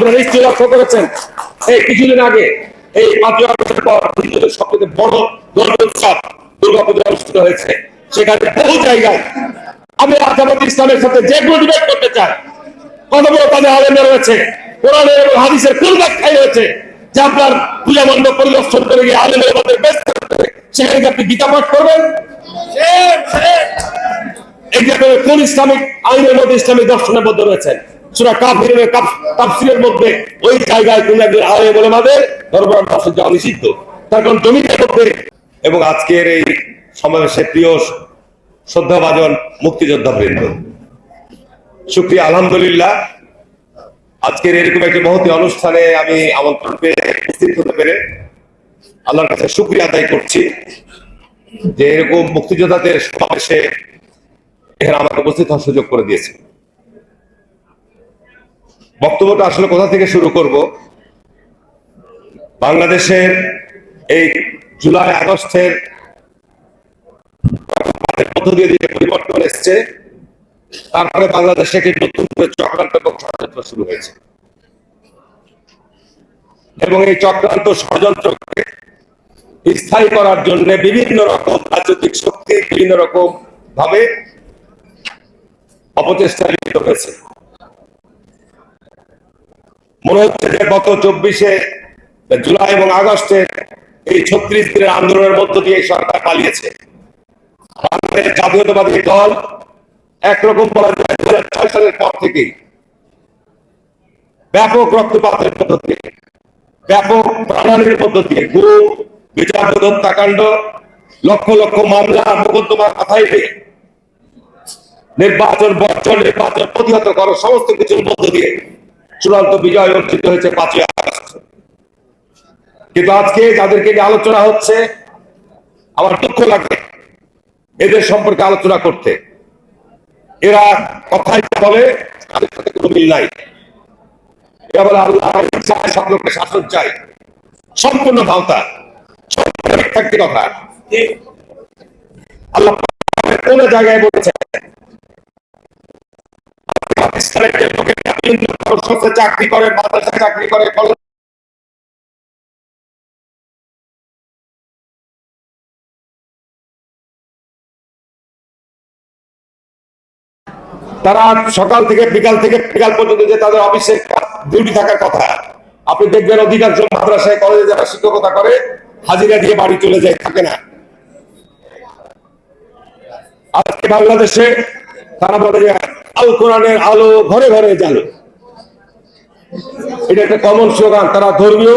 আপনারা নিশ্চয়ই লক্ষ্য করেছেন এই কিছুদিন আগে এই পাঁচই আগস্টের পর হিন্দুদের সবচেয়ে বড় ধর্মীয় উৎসব দুর্গাপূজা অনুষ্ঠিত হয়েছে। সেখানে বহু জায়গায় আমি আজাবাদ ইসলামের সাথে যে কোনো ডিবেট করতে চাই। কত বড় তাদের আলেমে রয়েছে কোরআনের এবং হাদিসের কোন ব্যাখ্যায় রয়েছে যে আপনার পূজা মণ্ডপ পরিদর্শন করে গিয়ে আলেমের মধ্যে ব্যস্ত সেখানে আপনি গীতা পাঠ করবেন? এই যে কোন ইসলামিক আইনের মধ্যে ইসলামিক দর্শনের মধ্যে রয়েছেন? এবং আজকের এই প্রিয় শ্রদ্ধাভাজন মুক্তিযোদ্ধা আলহামদুলিল্লাহ। আজকের এরকম একটি মহতি অনুষ্ঠানে আমি আমন্ত্রণ পেয়ে উপস্থিত হতে পেরে আল্লাহর কাছে শুক্রিয়া আদায় করছি যে এরকম মুক্তিযোদ্ধাদের সমাবেশে এখানে আমাকে উপস্থিত হওয়ার সুযোগ করে দিয়েছে। বক্তব্যটা আসলে কোথা থেকে শুরু করব? বাংলাদেশের এই জুলাই আগস্টের মধ্য দিয়ে যে পরিবর্তন এসছে, তারপরে বাংলাদেশে একটি নতুন করে চক্রান্ত এবং ষড়যন্ত্র শুরু হয়েছে। এবং এই চক্রান্ত ষড়যন্ত্রকে স্থায়ী করার জন্য বিভিন্ন রকম রাজনৈতিক শক্তি বিভিন্ন রকম ভাবে অপচেষ্টা লিপ্ত হয়েছে মনে হচ্ছে যে গত চব্বিশে জুলাই এবং আগস্টে এই ছত্রিশ দিনের আন্দোলনের মধ্য দিয়ে সরকার পালিয়েছে। জাতীয়তাবাদী দল একরকম বলা যায় দু ছয় সালের পর থেকেই ব্যাপক রক্তপাতের দিয়ে, ব্যাপক প্রাণালীর দিয়ে গুম বিচার হত্যাকাণ্ড, লক্ষ লক্ষ মামলা মোকদ্দমা কথাই পেয়ে নির্বাচন বর্জন নির্বাচন প্রতিহত করো সমস্ত কিছুর মধ্য দিয়ে চূড়ান্ত বিজয় অর্জিত হয়েছে পাঁচই আগস্ট। কিন্তু আজকে যাদেরকে নিয়ে আলোচনা হচ্ছে, আমার দুঃখ লাগে এদের সম্পর্কে আলোচনা করতে। এরা কথাই বলে কোনো মিল নাই। শাসন চাই। সম্পূর্ণ ভাওতা। সম্পূর্ণ কথা। আল্লাহ কোন জায়গায় বলেছে বিভিন্ন সংস্থায় চাকরি করে, মাদ্রাসায় চাকরি করে তারা সকাল থেকে বিকাল থেকে বিকাল পর্যন্ত যে তাদের অফিসে ডিউটি থাকার কথা, আপনি দেখবেন অধিকাংশ মাদ্রাসায় কলেজে যারা শিক্ষকতা করে, হাজিরা দিয়ে বাড়ি চলে যায়, থাকে না। আজকে বাংলাদেশে তারা বলে যে, আল কোরআনের আলো ঘরে ঘরে জালো এটা একটা কমন স্লোগান তারা ধর্মীয়,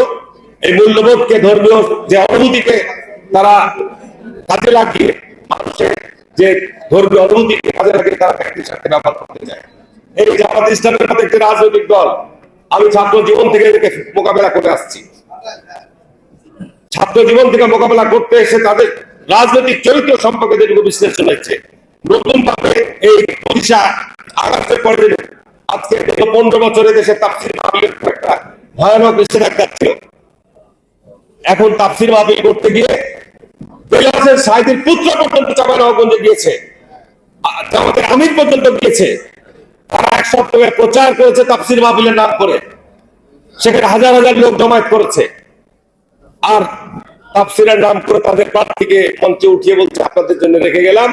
এই মূল্যবোধকে ধর্মীয় যে অনুভূতিকে তারা কাজে লাগিয়ে মানুষের যে ধর্মীয় অনুভূতিকে কাজে লাগিয়ে তারা ব্যক্তির সাথে ব্যবহার করতে চায়। এই জামাত ইসলামের মতো একটি রাজনৈতিক দল, আমি ছাত্র জীবন থেকে এদেরকে মোকাবেলা করে আসছি। ছাত্র জীবন থেকে মোকাবেলা করতে এসে তাদের রাজনৈতিক চরিত্র সম্পর্কে যেটুকু বিশ্লেষণ হয়েছে নতুন ভাবে এই পরিষা আগামের পরে আজকে গত পনেরো বছরে দেশে মাহফিলের একটা ভয়ানক নিষেধাজ্ঞা ছিল এখন তাফসির মাহফিল করতে গিয়ে কৈলাসের পুত্র পর্যন্ত চাপানগঞ্জে গিয়েছে। আমাদের আমির পর্যন্ত গিয়েছে। তারা এক সপ্তাহে প্রচার করেছে তাফসির মাহফিলের নাম করে। সেখানে হাজার হাজার লোক জমায়েত করেছে। আর তাফসিরের নাম করে তাদের প্রার্থীকে মঞ্চে উঠিয়ে বলছে, আপনাদের জন্য রেখে গেলাম।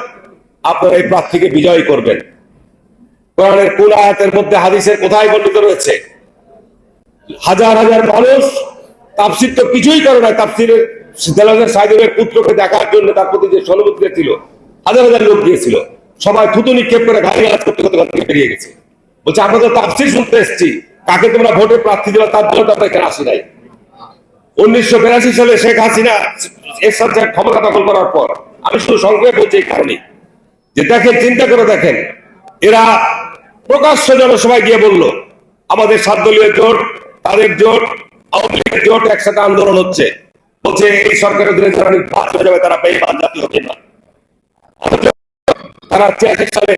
আপনারা এই প্রার্থীকে বিজয় করবেন। কোরআনের কোন আয়াতের মধ্যে হাদিসের কোথায় বর্ণিত রয়েছে? হাজার হাজার মানুষ তাফসির তো কিছুই করে না দেলাজের সাহেবের পুত্রকে দেখার জন্য তার প্রতি যে সহানুভূতি ছিল, হাজার হাজার লোক গিয়েছিল। সবাই থুতু নিক্ষেপ করে গাড়ি গাছ করতে করতে করতে বেরিয়ে গেছে। বলছে, আমরা তো তাফসির শুনতে এসেছি। কাকে তোমরা ভোটে প্রার্থী দেওয়া তার জন্য তো এখানে আসি নাই। উনিশশো বিরাশি সালে শেখ হাসিনা এর সাথে ক্ষমতা দখল করার পর, আমি শুধু সংক্ষেপে বলছি এই কারণে যে দেখেন, চিন্তা করে দেখেন এরা প্রকাশ্য জনসভায় গিয়ে বলল, আমাদের সাত দলীয় জোট, তাদের জোট, আওয়ামী লীগের জোট একসাথে আন্দোলন হচ্ছে। বলছে, এই সরকারের দিনে যারা নির্বাচন হয়ে যাবে, তারা বেইমান জাতীয় বেইমান তারা ছিয়াশি সালে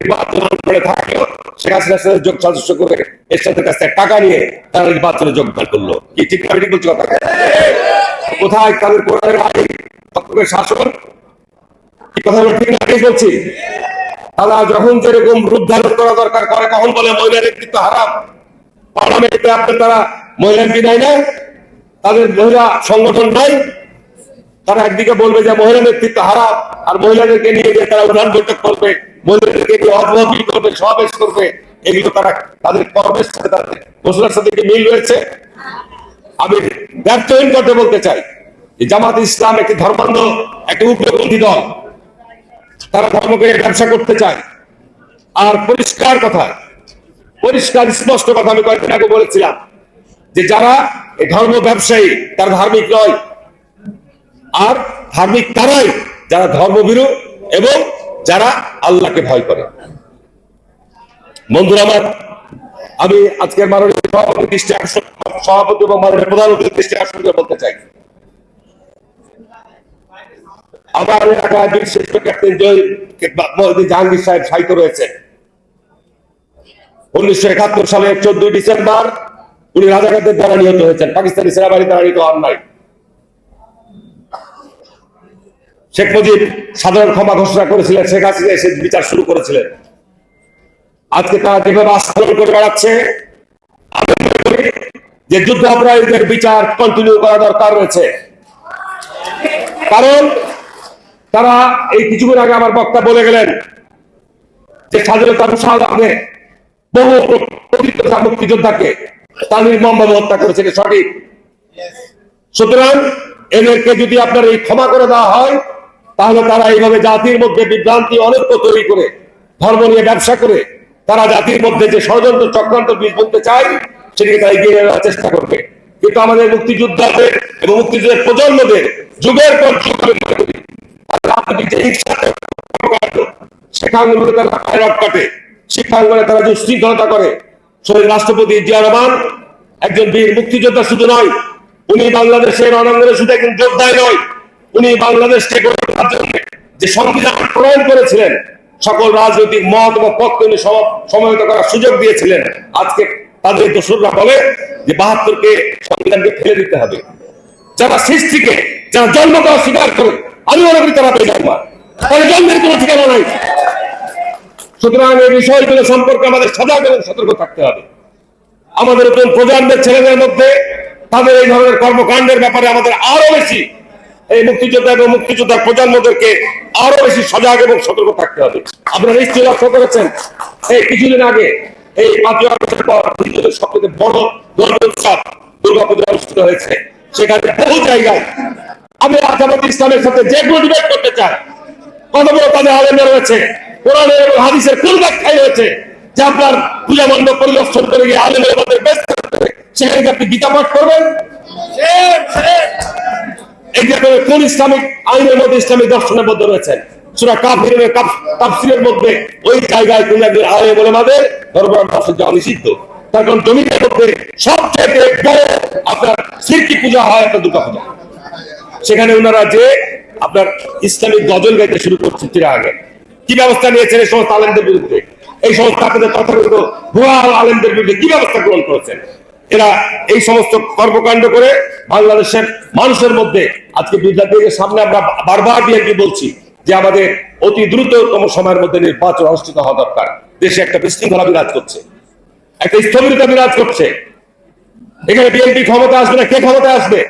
নির্বাচন করে থাকলেও শেখ হাসিনার যোগ সাদস্য করে এর সাথে কাছ টাকা নিয়ে তারা নির্বাচনে যোগদান করল। কি ঠিক আমি ঠিক বলছি কথা? কোথায় তাদের তত্ত্বের শাসন? কথা ঠিক না বলছি? তারা যখন যেরকম রূপ ধারণ করা দরকার করে কখন বলে মহিলা নেতৃত্ব হারাম। পার্লামেন্টে আপনার তারা মহিলা এমপি নাই না তাদের মহিলা সংগঠন নাই তারা একদিকে বলবে যে মহিলা নেতৃত্ব হারাপ আর মহিলাদেরকে নিয়ে যে তারা উঠান বৈঠক করবে, মহিলাদেরকে নিয়ে অপমানিত করবে, সমাবেশ করবে, এগুলো তারা তাদের কর্মের সাথে, তাদের ঘোষণার সাথে কি মিল রয়েছে? আমি ব্যর্থহীন করতে বলতে চাই জামাত ইসলাম একটি ধর্মান্ধ, একটি উগ্রপন্থী দল। তারা ধর্মকে ব্যবসা করতে চায়। আর পরিষ্কার কথা, পরিষ্কার, স্পষ্ট কথা আমি কয়েকদিন আগে বলেছিলাম যে যারা ধর্ম ব্যবসায়ী, তারা ধার্মিক নয়। আর ধার্মিক তারাই যারা ধর্মভীরু এবং যারা আল্লাহকে ভয় করে। বন্ধুরা আমার, আমি আজকের মাননীয় সভাপতি সভাপতি এবং মাননীয় প্রধান দৃষ্টি আকর্ষণ করে বলতে চাই। আমার এলাকায় বিশেষ করে ক্যাপ্টেন জয় জাহাঙ্গীর সাহেব সাহিত্য রয়েছে। উনিশশো একাত্তর সালের চোদ্দই ডিসেম্বর উনি রাজাকারদের দ্বারা নিহত হয়েছেন। পাকিস্তানি সেনাবাহিনী দ্বারা নিহত হন নাই। শেখ মুজিব সাধারণ ক্ষমা ঘোষণা করেছিলেন। শেখ হাসিনা এসে বিচার শুরু করেছিলেন। আজকে তারা যেভাবে আস্থাপন করে বেড়াচ্ছে, আমি মনে করি যে যুদ্ধ অপরাধীদের বিচার কন্টিনিউ করা দরকার রয়েছে। কারণ তারা এই কিছুদিন আগে আমার বক্তা বলে গেলেন যে স্বাধীনতা সংগ্রামে বহু মুক্তিযোদ্ধাকে তার নির্মমভাবে হত্যা করেছে সঠিক। সুতরাং এদেরকে যদি আপনার এই ক্ষমা করে দেওয়া হয় তাহলে তারা এইভাবে জাতির মধ্যে বিভ্রান্তি অনেক তৈরি করে ধর্ম নিয়ে ব্যবসা করে তারা জাতির মধ্যে যে ষড়যন্ত্র চক্রান্ত বীজ বলতে চায় সেটিকে তারা এগিয়ে নেওয়ার চেষ্টা করবে। কিন্তু আমাদের মুক্তিযোদ্ধাদের এবং মুক্তিযুদ্ধের প্রজন্মদের যুগের পর যুগ করি যে রাষ্ট্রপতি জিয়া রহমান একজন বীর মুক্তিযোদ্ধা শুধু নয় উনি বাংলাদেশের শুধু একজন নয় উনি বাংলাদেশকে গড়ে তোলার জন্য যে সংবিধান প্রণয়ন করেছিলেন সকল রাজনৈতিক মত এবং পক্ষকে সমবেত করার সুযোগ দিয়েছিলেন আজকে তাদের দোসররা বলে যে বাহাত্তরকে সংবিধানকে ফেলে দিতে হবে। যারা সৃষ্টিকে, যারা জন্মকে অস্বীকার করে আমি মনে করি তারা বেজন্মা তাদের জন্মের কোনো ঠিকানা নাই। সুতরাং এই বিষয়গুলো সম্পর্কে আমাদের সজাগ এবং সতর্ক থাকতে হবে। আমাদের নতুন প্রজন্মের ছেলেদের মধ্যে তাদের এই ধরনের কর্মকাণ্ডের ব্যাপারে আমাদের আরও বেশি এই মুক্তিযোদ্ধা এবং মুক্তিযোদ্ধার প্রজন্মদেরকে আরও বেশি সজাগ এবং সতর্ক থাকতে হবে। আপনারা নিশ্চয়ই লক্ষ্য করেছেন, এই কিছুদিন আগে এই পাঁচই আগস্টের পর হিন্দুদের বড় ধর্ম উৎসব দুর্গাপূজা অনুষ্ঠিত হয়েছে। সেখানে বহু জায়গায় আমি আজাবাদ ইসলামের সাথে যে কোনো ডিবেট করতে চাই। কত বড় তাদের আলেমে রয়েছে কোরআনের এবং হাদিসের কোন ব্যাখ্যায় রয়েছে যে আপনার পূজা মণ্ডপ পরিদর্শন করে গিয়ে আলেমের মধ্যে ব্যস্ত সেখানে আপনি গীতা পাঠ করবেন? এই যে আপনারা কোন ইসলামিক আইনের মধ্যে ইসলামিক দর্শনের মধ্যে রয়েছেন? সুরা কাফিরের তাফসিরের মধ্যে ওই জায়গায় কোন একজন আলেম বলে নিষিদ্ধ তার কারণ জমিনের মধ্যে সবচেয়ে বড় আপনার সিরকি পূজা হয় আপনার দুর্গা পূজা। সেখানে ওনারা যে আপনার ইসলামিক গজল গাইতে শুরু করছে চিরা আগে। কি ব্যবস্থা নিয়েছেন এই সমস্ত আলেমদের বিরুদ্ধে? এই সমস্ত আপনাদের তথাকথিত ভুয়া আলেমদের বিরুদ্ধে কি ব্যবস্থা গ্রহণ করেছেন? এরা এই সমস্ত কর্মকাণ্ড করে বাংলাদেশের মানুষের মধ্যে আজকে বিদ্যার্থীদের সামনে আমরা বারবার বিএনপি বলছি যে আমাদের অতি দ্রুততম সময়ের মধ্যে নির্বাচন অনুষ্ঠিত হওয়া দরকার। দেশে একটা বিশৃঙ্খলা বিরাজ করছে। একটা স্থবিরতা বিরাজ করছে। এখানে বিএনপি ক্ষমতা আসবে না, কে ক্ষমতা আসবে?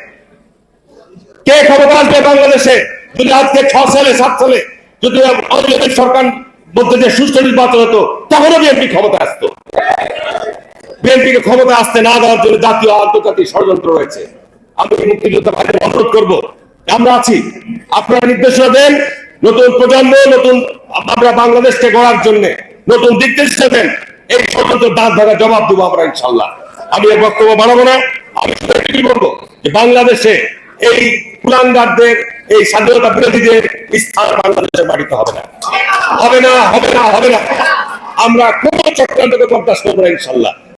কে ক্ষমতা আসবে বাংলাদেশে? যদি আজকে ছ সালে, সাত সালে যদি সরকার মধ্যে যে সুষ্ঠু নির্বাচন হতো, তখনও বিএনপি ক্ষমতা আসতো। বিএনপিকে ক্ষমতা আসতে না দেওয়ার জন্য জাতীয় আন্তর্জাতিক ষড়যন্ত্র রয়েছে। আমি মুক্তিযোদ্ধা ভাইদের অনুরোধ করব? আমরা আছি। আপনারা নির্দেশনা দেন, নতুন প্রজন্ম, নতুন আমরা বাংলাদেশকে গড়ার জন্য, নতুন দিক দেন। এই সমস্ত দাঁত ভাগা জবাব দেবো আমরা ইনশাল্লাহ আমি এর বক্তব্য বাড়াবো না, আমি কি বলব যে বাংলাদেশে এই কুলাঙ্গারদের, এই স্বাধীনতা বিরোধীদের স্থান বাংলাদেশের বাড়িতে হবে না। হবে না হবে না হবে না। আমরা কোন চক্রান্তকে বরদাস্ত করব না ইনশাল্লাহ